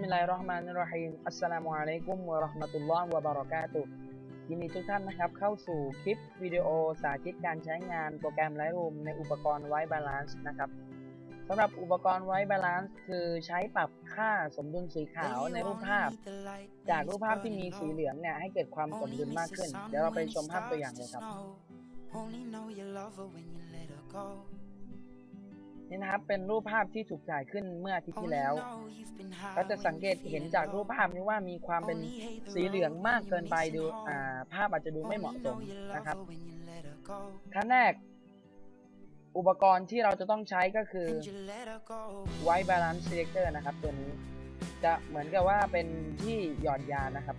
มิลลาฮิรเราะห์มานิรเราะฮีมอัสสลามุอะลัยกุมวะเราะห์มะตุลลอฮ์วะบะเราะกาตุฮ์ยินดีทุกท่านนะครับ เข้าสู่คลิปวิดีโอสาธิตการใช้งานโปรแกรม Lightroom ในอุปกรณ์ไว้บาลานซ์นะครับสำหรับอุปกรณ์ไว้บาลานซ์คือใช้ปรับค่าสมดุลสีขาวในรูปภาพ จากรูปภาพที่มีสีเหลืองเนี่ยให้เกิดความสมดุลมากขึ้น เดี๋ยวเราไปชมภาพตัวอย่างเลยครับ นี่นะครับเป็นรูปภาพที่ถูกถ่ายขึ้นเมื่ออาทิตย์ที่แล้ว ก็จะสังเกตเห็นจากรูปภาพนี้ว่ามีความเป็นสีเหลืองมากเกินไปดูอ่าภาพอาจจะดูไม่เหมาะสมนะครับขั้นแรกอุปกรณ์ที่เราจะต้องใช้ก็คือ White Balance Selector นะครับ ตัวนี้จะเหมือนกับว่าเป็นที่หย่อนยานะครับ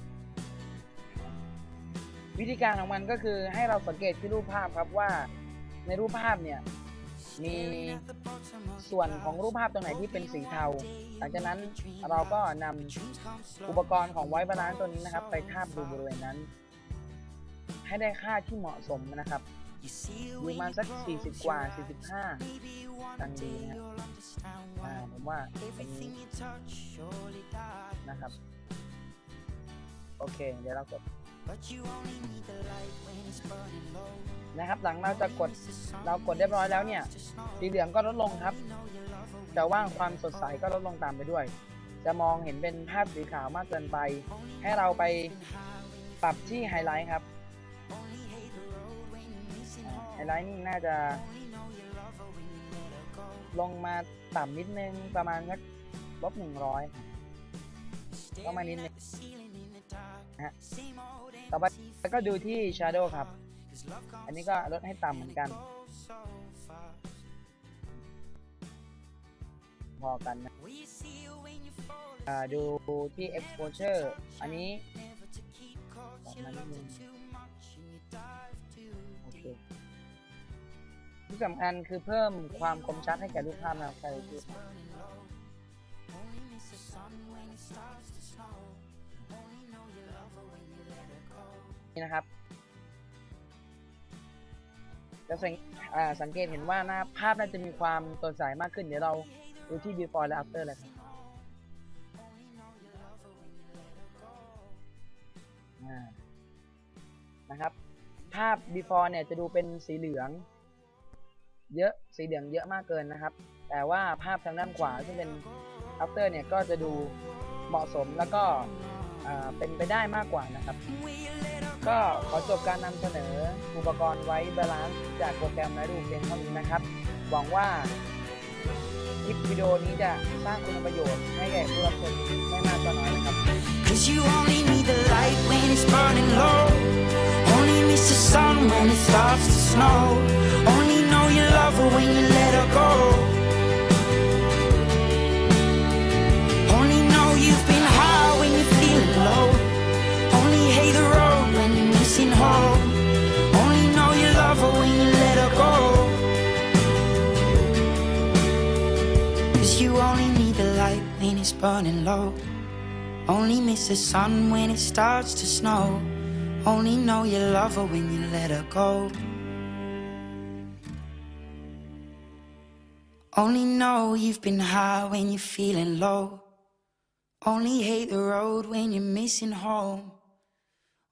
วิธีการของมันก็คือให้เราสังเกตที่รูปภาพครับว่าในรูปภาพเนี่ย มีส่วนของรูปภาพตรงไหนที่เป็นสีเทา หลังจากนั้นเราก็นำอุปกรณ์ของไว้บาลานซ์ตัวนี้นะครับ ไปทาบดูบริเวณนั้น ให้ได้ค่าที่เหมาะสมนะครับอยู่ประมาณสัก 40 กว่า 45ตังดีนะครับผมว่าตรงนี้นะครับ โอเค เดี๋ยวเรากด นะครับ หลังเราจะกดเรากดเรียบร้อยแล้วเนี่ยสีเหลืองก็ลดลงครับ แต่ว่างความสดใสก็ลดลงตามไปด้วย จะมองเห็นเป็นภาพสีขาวมากเกินไป ให้เราไปปรับที่ไฮไลท์ครับไฮไลท์นี่น่าจะ ลงมาต่ำนิดนึงประมาณสักลบหนึ่งร้อยก็มานิดนึงนะฮะต่อไปก็ดูที่ Shadow ครับ อันนี้ก็ลดให้ต่ำเหมือนกัน พอกันนะดูที่ exposure อันนี้มานิดนึงโอเคที่สำคัญคือเพิ่มความคมชัดให้แก่รูปภาพนะครับใครดูนี่นะครับ จะสังสังเกตเห็นว่าหน้าภาพน่าจะมีความสดใสมากขึ้น เดี๋ยวเราดูที่ before และ after เลยครับนะครับ ภาพ before เนี่ยจะดูเป็นสีเหลือง เยอะสีเหลืองเยอะมากเกินนะครับ แต่ว่าภาพทางด้านขวาซึ่งเป็น after เนี่ยก็จะดูเหมาะสมแล้วก็เป็นไปได้มากกว่านะครับ ก็ขอจบการนำเสนออุปกรณ์ไว้บาลานซ์จากโปรแกรมไลท์รูปเพียงเท่านี้นะครับ หวังว่าคลิปวิดีโอนี้จะสร้างคุณประโยชน์ให้แก่ผู้รับชมไม่มากก็น้อยนะครับ Cause you only need the light when it's burning low. Only miss the sun when it starts to snow. It's burning low. Only miss the sun when it starts to snow. Only know you love her when you let her go. Only know you've been high when you're feeling low. Only hate the road when you're missing home.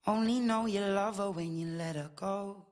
Only know you love her when you let her go.